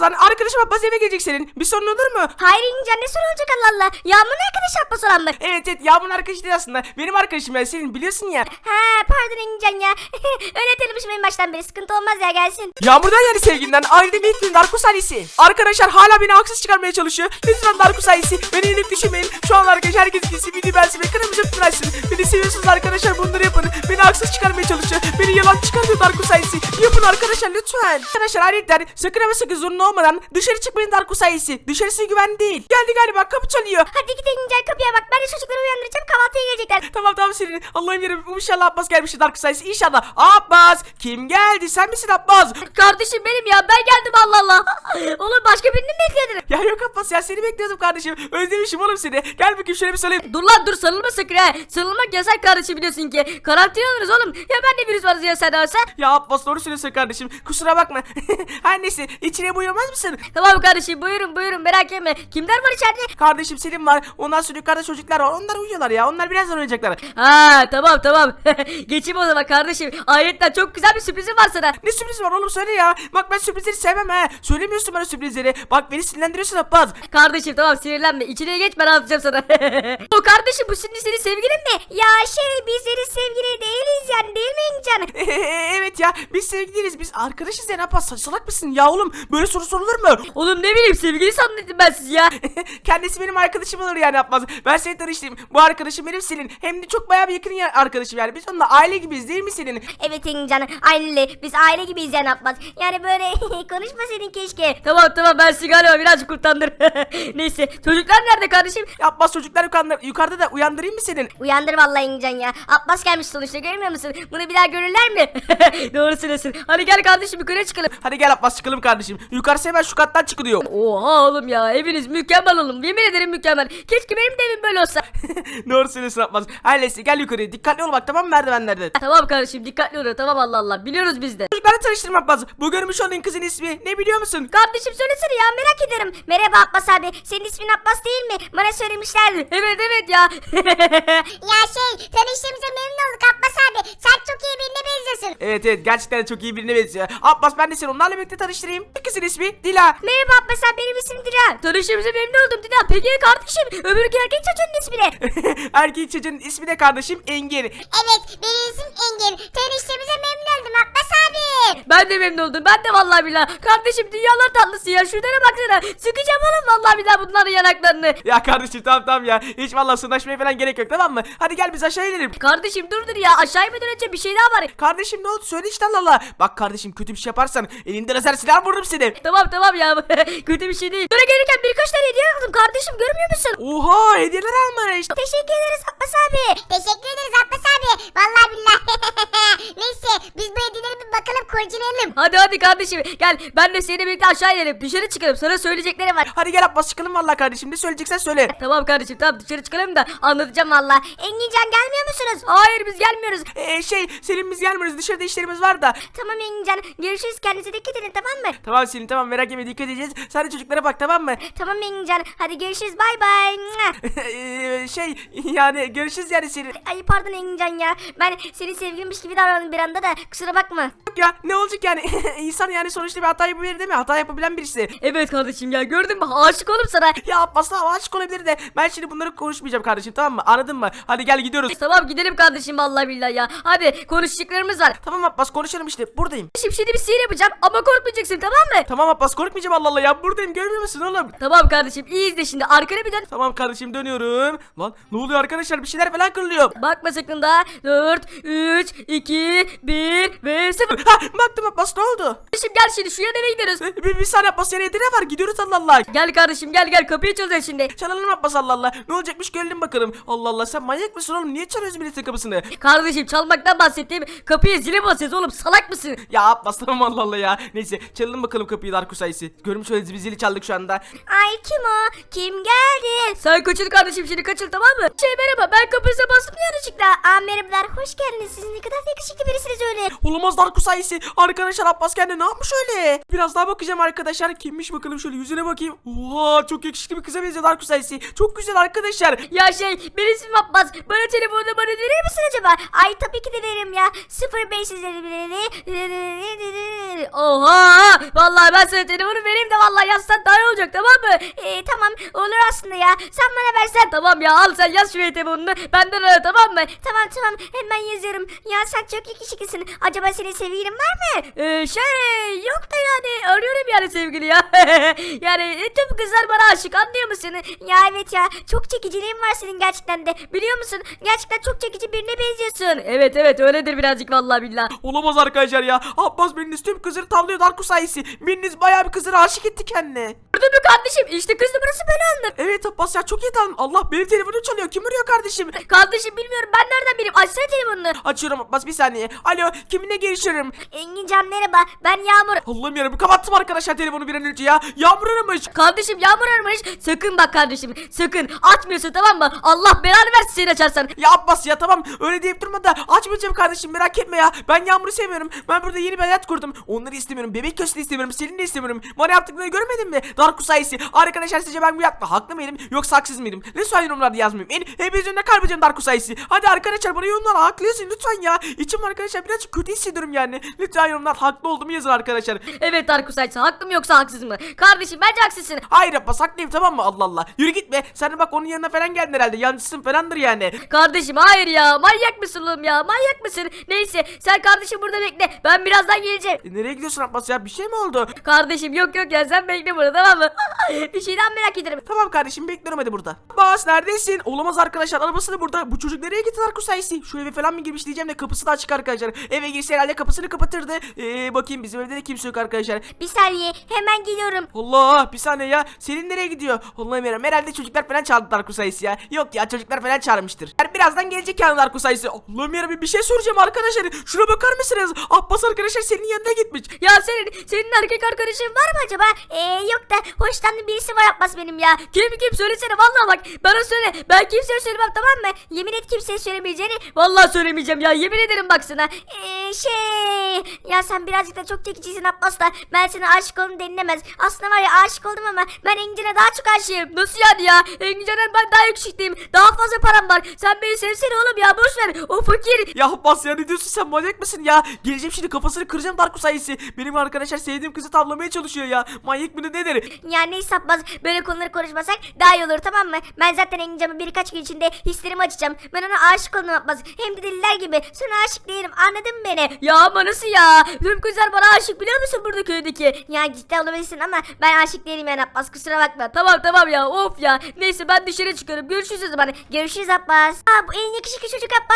Lan arkadaşım Abbas eve gelecek senin. Bir sorun olur mu? Hayır İngilizce ne sorun olacak Allah Allah. Yağmur'un arkadaş yapma soran mı? Evet evet Yağmur'un arkadaşı değil aslında. Benim arkadaşım ya senin biliyorsun ya. Ha pardon İngilizcen ya. Öyle tanımışım en baştan beri sıkıntı olmaz ya gelsin. Yağmur'dan yani sevgilinden ayrı bir Darkus ailesi. Arkadaşlar hala beni haksız çıkarmaya çalışıyor. Lütfen Darkus ailesi beni iyilik düşünmeyin. Şu an arkadaşlar herkes gitsin video beğensin ve kırmızı tıraşsın. Beni seviyorsunuz arkadaşlar bunları yapın. Beni haksız çıkarmaya çalışıyor. Beni yalan çıkarmıyor Darkus ailesi. Yapın arkadaşlar lütfen. Arkadaşlar aletler sakın ama sakın zorunlu olmadan dışarı çıkmayın Darkus ailesi. Dışarısı güven değil. Geldi galiba kapı çalıyor. Hadi git İngilizce kapıya bak. Ben de çocukları uyandıracağım kahvaltıya gelecekler. Tamam tamam senin. Allah'ım yarabbim inşallah Abbas gelmiştir Dark Science. İnşallah. Abbas kim geldi? Sen misin Abbas? Kardeşim benim ya ben geldim Allah Allah. Oğlum başka birini mi bekledin? Ya yok Abbas ya seni bekliyordum kardeşim. Özlemişim oğlum seni. Gel bakayım şöyle bir söyleyeyim. Dur lan dur sarılma sakın ha. Sarılmak yasak kardeşim biliyorsun ki. Karantina oluruz oğlum. Ya ben de virüs varız ya sen olsa. Ya Abbas doğru söylüyorsun kardeşim. Kusura bakma. Her neyse içine buyurmaz mısın? Tamam kardeşim buyurun buyurun merak etme. Kimler var içeride? Kardeşim senin var. Ondan sonra yukarıda çocuklar var. Onlar uyuyorlar ya. Onlar birazdan uyuyacaklar. Ha tamam tamam. Geçeyim o zaman kardeşim. Ayetten çok güzel bir sürprizim var sana. Ne sürpriz var oğlum söyle ya. Bak ben sürprizleri sevmem ha. Söylemiyorsun bana sürprizleri. Bak beni sinirlendiriyorsun Abbas. Kardeşim tamam sinirlenme. İçine geç ben anlatacağım sana. o kardeşim bu şimdi senin sevgilin mi? Ya şey biz senin sevgili değiliz yani değil mi İncan? evet ya biz sevgiliyiz. Biz arkadaşız ya. Ne Abbas salak mısın ya oğlum? Böyle soru sorulur mu? Oğlum ne bileyim sevgili sandım ben sizi ya. Kendisi benim arkadaşım olur yani yapmaz. Ben seni tanıştım. Bu arkadaşım benim Selin. Hem de çok bayağı bir yakın ya- arkadaşım yani. Biz onunla aile gibiyiz değil mi Selin? Evet İncan aile biz aile gibiyiz yani Abbas. Yani böyle konuşma senin keşke. Tamam tamam ben sizi galiba birazcık kurtandır. Neyse çocuklar nerede kardeşim? Abbas çocuklar yukarıda, yukarıda da uyandırayım mı senin? Uyandır vallahi İncan ya. Abbas gelmiş sonuçta görmüyor musun? Bunu bir daha görürler mi? Doğru söylüyorsun. Hadi gel kardeşim yukarı çıkalım. Hadi gel Abbas çıkalım kardeşim. Yukarısı hemen şu kattan çıkılıyor. Oha oğlum ya eviniz mükemmel oğlum. Yemin ederim mükemmel. Keşke benim de evim böyle olsa. Doğru söylüyorsun Abbas. Her neyse gel yukarıya. Dikkatli ol bak tamam mı merdivenlerde. tamam kardeşim dikkatli ol tamam Allah Allah. Biliyoruz biz de. Çocukları tanıştırma Abbas. Bu görmüş olduğun kızın ismi ne biliyor musun? Kardeşim söylesene ya merak ederim. Merhaba Abbas abi. Senin ismin Abbas değil mi? Bana söylemişlerdi. Evet evet ya. Ya şey tanıştığımıza memnun olduk Abbas abi. Sen çok iyi birine benziyorsun. Evet evet gerçekten çok iyi birine benziyor. Abbas ben de seni onlarla birlikte tanıştırayım. Kızın ismi Dila. Merhaba Abbas abi benim ismim Dila. Tanıştığımıza memnun oldum Dila. Peki kardeşim öbür erkek çocuğun ismi ne? Erkek çocuğun ismi de kardeşim Engin. Evet benim ismim Engin. Tanıştığımıza memnun oldum Abbas abi. Ben de memnun oldum. Ben de vallahi billahi. Kardeşim dünyalar tatlısı ya. Şunlara baksana. Sıkacağım oğlum vallahi billahi bunların yanaklarını. Ya kardeşim tamam tamam ya. Hiç vallahi sırnaşmaya falan gerek yok tamam mı? Hadi gel biz aşağı inelim. Kardeşim dur dur ya. Aşağı inmeden önce bir şey daha var. Kardeşim ne oldu söyle işte Allah Allah. Bak kardeşim kötü bir şey yaparsan elinde lazer silah vururum seni. Tamam tamam ya. Kötü bir şey değil. Sonra gelirken birkaç tane hediye aldım kardeşim. Görmüyor musun? Oha hediyeler almış. Teşekkür ederiz Abbas abi. Teşekkür ederiz Abbas abi. Vallahi billahi. Neyse biz bu hediyeleri bir kurcalayalım. Hadi hadi kardeşim. Gel ben de seninle birlikte aşağı inelim. Dışarı çıkalım. Sana söyleyeceklerim var. Hadi gel Abbas çıkalım vallahi kardeşim ne söyleyeceksen söyle. Tamam kardeşim tamam dışarı çıkalım da anlatacağım valla. Engincan gelmiyor musunuz? Hayır biz gelmiyoruz. Ee, şey Selim biz gelmiyoruz dışarıda işlerimiz var da. Tamam Engincan görüşürüz kendinize dikkat edin tamam mı? Tamam Selim tamam merak etme dikkat edeceğiz. Sen de çocuklara bak tamam mı? Tamam Engincan hadi görüşürüz bay bay. Ee, şey yani görüşürüz yani Selim. Ay pardon Engincan ya. Ben senin sevgilinmiş gibi davrandım bir anda da kusura bakma. Yok ya ne olacak yani insan yani sonuçta bir hata yapabilir değil mi? Hata yapabilen birisi. Evet kardeşim ya gördün mü aşık oğlum sana. Ya Abbas tamam aşık olabilir de ben şimdi bunları konuşmayacağım kardeşim tamam mı? Anladın mı? Hadi gel gidiyoruz. Tamam gidelim kardeşim vallahi billahi ya. Hadi konuşacaklarımız var. Tamam Abbas konuşalım işte buradayım. Şimdi, şimdi bir sihir yapacağım ama korkmayacaksın tamam mı? Tamam Abbas korkmayacağım Allah Allah ya buradayım görmüyor musun oğlum? Tamam kardeşim iyi izle şimdi arkana bir dön. Tamam kardeşim dönüyorum. Lan ne oluyor arkadaşlar bir şeyler falan kırılıyor. Bakma sakın da 4, 3, 2, 1 ve 0. Ha baktım Abbas ne oldu? Kardeşim gel şimdi şu eve gidiyoruz. Ee, Bir, bir saniye Abbas nereye ne var gidiyoruz Allah Allah. Gel kardeşim gel gel kapıyı çalacağız şimdi. Çalalım Abbas Allah Allah. Ne olacakmış görelim bakalım. Allah Allah sen manyak mısın oğlum? Niye çalıyorsun milletin kapısını? Kardeşim çalmaktan bahsettiğim kapıya zile basıyoruz oğlum salak mısın? Ya Abbas tamam Allah Allah ya. Neyse çalalım bakalım kapıyı Darkus sayısı. Görmüş öyle biz zili çaldık şu anda. Ay kim o? Kim geldi? Sen kaçıl kardeşim şimdi kaçıl tamam mı? Şey merhaba ben kapınıza bastım yanlışlıkla. Aa merhabalar hoş geldiniz. Siz ne kadar yakışıklı birisiniz öyle. Olamaz Darkus sayısı. Arkadaşlar Abbas kendi ne yapmış öyle? Biraz daha bakacağım arkadaşlar. Kimmiş bakalım şöyle yüzüne bakayım. Oha çok yakışıklı bir kıza benziyor Darkus sayısı. Çok güzel arkadaşlar. Ya şey benim ismim Abbas. Bana telefonunu bana verir misin acaba? Ay tabii ki de veririm ya. 0550 Oha! Vallahi ben sana telefonu vereyim de vallahi yazsan daha iyi olacak tamam mı? Ee, tamam olur aslında ya. Sen bana versen. Tamam ya al sen yaz şuraya telefonunu benden ara tamam mı? Tamam tamam hemen yazıyorum. Ya sen çok yakışıklısın. Acaba senin sevgilin var mı? Ee, şey yok da yani arıyorum yani sevgili ya. yani e, tüm kızlar bana aşık anlıyor musun? Ya evet ya çok çekiciliğin var senin gerçekten de. Biliyor musun? Gerçekten çok çekici birine benziyorsun. Evet evet öyledir birazcık vallahi billah. Olamaz arkadaşlar ya. Abbas biriniz tüm kızları tavlıyor Darko sayesi. Biriniz bayağı bir kızlara aşık etti kendine. Gördün mü kardeşim işte kız numarası böyle alınır. Evet Abbas ya çok iyi tanıdın. Allah benim telefonum çalıyor. Kim arıyor kardeşim? Kardeşim bilmiyorum ben nereden bileyim açsana telefonunu. Açıyorum Abbas bir saniye. Alo kiminle görüşüyorum? Engincan merhaba. Ben Yağmur. Allah'ım yarabbim kapattım arkadaşlar telefonu bir an önce ya. Yağmur aramış. Kardeşim yağmur aramış. Sakın bak kardeşim sakın atmıyorsun tamam mı? Allah belanı versin seni açarsan. Ya Abbas ya tamam öyle deyip durma da açmayacağım kardeşim merak etme ya. Ben Yağmur'u sevmiyorum. Ben burada yeni bir hayat kurdum. Onları istemiyorum. Bebek de istemiyorum. Senin de istemiyorum. Bana yaptıklarını görmedin mi? Darko sayesi. Arkadaşlar sizce ben bu yapma haklı mıydım yoksa haksız mıydım? Lütfen yorumlarda yazmayın. En hepinizin önüne kalmayacağım Darko sayesi. Hadi arkadaşlar bana yorumlar haklısın lütfen ya. İçim arkadaşlar birazcık kötü hissediyorum yani. Lütfen yorumlar haklı olduğumu yazın arkadaşlar. Evet Darkus Ayça haklı mı yoksa haksız mı? Kardeşim bence haksızsın. Hayır Abbas haklıyım tamam mı? Allah Allah. Yürü gitme. Sen de bak onun yanına falan geldin herhalde. Yancısın falandır yani. Kardeşim hayır ya manyak mısın oğlum ya manyak mısın? Neyse sen kardeşim burada bekle ben birazdan geleceğim. E, nereye gidiyorsun Abbas ya? Bir şey mi oldu? Kardeşim yok yok ya sen bekle burada tamam mı? bir şeyden merak ederim. Tamam kardeşim bekliyorum hadi burada. Bas neredesin? Olamaz arkadaşlar arabası da burada. Bu çocuk nereye gitti Darko sayesi? Şu eve falan mı girmiş diyeceğim de kapısı da açık arkadaşlar. Eve girse herhalde kapısını kapatırdı. Ee, bakayım bizim evde de kimse yok arkadaşlar. Bir saniye hemen geliyorum. Allah bir saniye ya. Selin nereye gidiyor? Allah'ım yarabbim herhalde çocuklar falan çağırdı Darko sayesi ya. Yok ya çocuklar falan çağırmıştır. Yani birazdan gelecek yani Darko sayesi. Allah'ım yarabbim bir şey soracağım arkadaşlar. Şuna bakar mısınız? Abbas arkadaşlar senin yanına gitmiş. Ya senin senin erkek arkadaşın var mı acaba? Ee, yok da hoşlandığım birisi var Abbas benim ya. Kim kim söylesene vallahi bak bana söyle ben kimseye söylemem tamam mı? Yemin et kimseye söylemeyeceğini. Vallahi söylemeyeceğim ya yemin ederim baksana. Ee, şey ya sen birazcık da çok çekicisin Abbas da ben sana aşık oldum denilemez. Aslında var ya aşık oldum ama ben Engincan'a daha çok aşığım. Nasıl yani ya? Engincan'dan ben daha yakışıklıyım. Daha fazla param var. Sen beni sevsene oğlum ya boş ver. O fakir. Ya Abbas ya ne diyorsun sen manyak mısın ya? Geleceğim şimdi kafasını kıracağım Darko sayesi. Benim arkadaşlar sevdiğim kızı tavlamaya çalışıyor ya. Manyak mı ne nedir? Ya neyse Abbas böyle konuları konuşmasak daha iyi olur tamam mı? Ben zaten Engincan'a birkaç gün içinde hislerimi açacağım. Ben ona aşık oldum Abbas. Hem de deliler gibi. Sana aşık değilim anladın mı beni? Ya ama nasıl ya? Tüm kızlar bana aşık biliyor musun burada köydeki? Ya ciddi olabilirsin ama ben aşık değilim yani Abbas kusura bakma. Tamam tamam ya of ya. Neyse ben dışarı çıkarım. Görüşürüz o zaman. Görüşürüz Abbas. Aa bu en yakışıklı çocuk Abbas?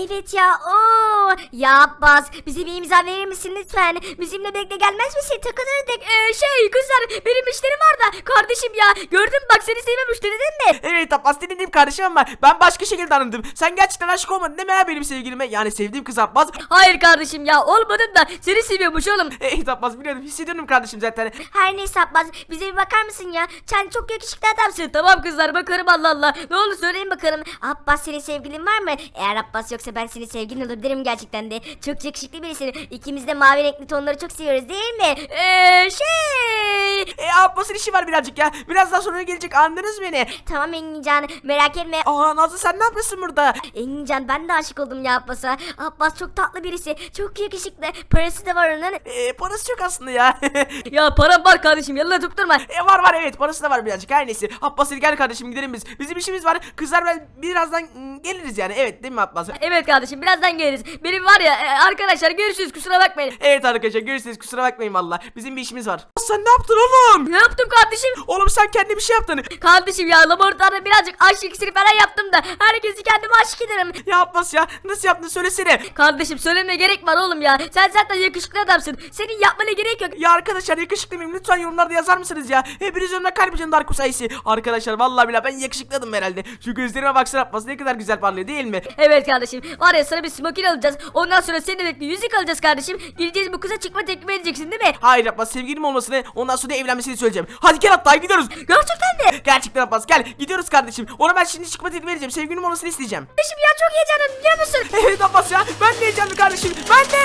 Evet ya. Oo. Ya Abbas bize bir imza verir misin lütfen? Bizimle birlikte gelmez misin? Takılırdık. Ee, şey kızlar benim işlerim var da. Kardeşim ya gördün mü bak seni sevmemiş dedin mi? Evet Abbas dediğim kardeşim ama ben başka şekilde anladım. Sen gerçekten aşık olmadın değil mi ya benim sevgilime? Yani sevdiğim kız Abbas. Hayır kardeşim ya olmadın da seni seviyormuş oğlum. Evet Abbas biliyorum hissediyorum kardeşim zaten. Her neyse Abbas bize bir bakar mısın ya? Sen çok yakışıklı adamsın. Tamam kızlar bakarım Allah Allah. Ne oldu söyleyin bakalım. Abbas senin sevgilin var mı? Eğer Abbas yoksa ben senin sevgilin olabilirim gerçekten de. Çok yakışıklı birisin. İkimiz de mavi renkli tonları çok seviyoruz değil mi? Eee şey. Abbas'ın işi var birazcık ya. Biraz daha sonra gelecek anladınız beni. Tamam Engincan merak etme. Aa Nazlı sen ne yapıyorsun burada? Engincan ben de aşık oldum ya Abbas'a. Abbas çok tatlı birisi. Çok yakışıklı. Parası da var onun. E, parası yok aslında ya. Ya param var kardeşim yalan tutturma. e, var var evet parası da var birazcık her neyse. Abbas gel kardeşim gidelim biz. Bizim işimiz var. Kızlar ben birazdan mm, geliriz yani. Evet değil mi Abbas? Evet kardeşim birazdan geliriz. Benim var ya e, arkadaşlar görüşürüz kusura bakmayın. Evet arkadaşlar görüşürüz kusura bakmayın valla. Bizim bir işimiz var. Sen ne yaptın oğlum? Ne yaptım kardeşim? Oğlum sen kendi bir şey yaptın. Kardeşim ya laboratuvarda birazcık aşk iksiri falan yaptım da herkesi kendime aşık ederim. Ya Abbas ya nasıl yaptın söylesene. Kardeşim söylemeye gerek var oğlum ya. Sen zaten yakışıklı adamsın. Senin yapmana gerek yok. Ya arkadaşlar yakışıklı mıyım? Lütfen yorumlarda yazar mısınız ya? Hepiniz önüne kalp için Darko sayısı. Arkadaşlar vallahi billahi ben yakışıkladım herhalde. Şu gözlerime baksana Abbas ne kadar güzel parlıyor değil mi? Evet kardeşim. Var ya sana bir smokin alacağız. Ondan sonra seninle birlikte yüzük alacağız kardeşim. Gideceğiz bu kıza çıkma teklif edeceksin değil mi? Hayır Abbas sevgilim olmasını ondan sonra evlenmesini söyleyeceğim. Hadi gel hatta gidiyoruz. Gerçekten de. Gerçekten Abbas gel gidiyoruz kardeşim. Ona ben şimdi çıkma teklif edeceğim. Sevgilim olmasını isteyeceğim. Kardeşim ya çok heyecanlıyım biliyor musun? Evet Abbas ya ben de heyecanlı kardeşim. Ben de.